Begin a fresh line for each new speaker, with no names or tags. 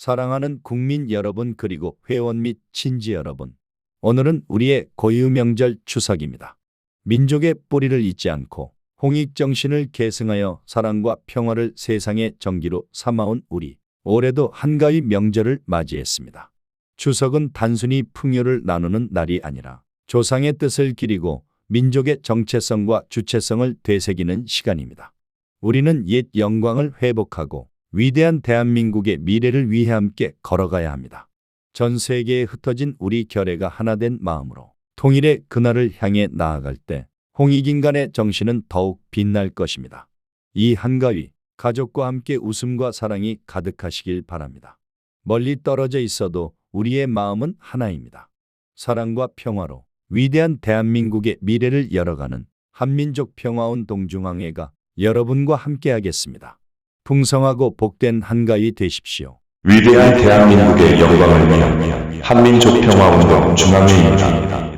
사랑하는 국민 여러분 그리고 회원 및 친지 여러분. 오늘은 우리의 고유 명절 추석입니다. 민족의 뿌리를 잊지 않고 홍익 정신을 계승하여 사랑과 평화를 세상의 정기로 삼아온 우리. 올해도 한가위 명절을 맞이했습니다. 추석은 단순히 풍요를 나누는 날이 아니라 조상의 뜻을 기리고 민족의 정체성과 주체성을 되새기는 시간입니다. 우리는 옛 영광을 회복하고 위대한 대한민국의 미래를 위해 함께 걸어가야 합니다. 전 세계에 흩어진 우리 결애가 하나 된 마음으로 통일의 그날을 향해 나아갈 때 홍익인간의 정신은 더욱 빛날 것입니다. 이 한가위 가족과 함께 웃음과 사랑이 가득하시길 바랍니다. 멀리 떨어져 있어도 우리의 마음은 하나입니다. 사랑과 평화로 위대한 대한민국의 미래를 열어가는 한민족 평화운 동중항해가 여러분과 함께하겠습니다. 풍성하고 복된 한가위 되십시오.
위대한 대한민국의 영광을 위한 한민족 평화운동 중앙회의입니다.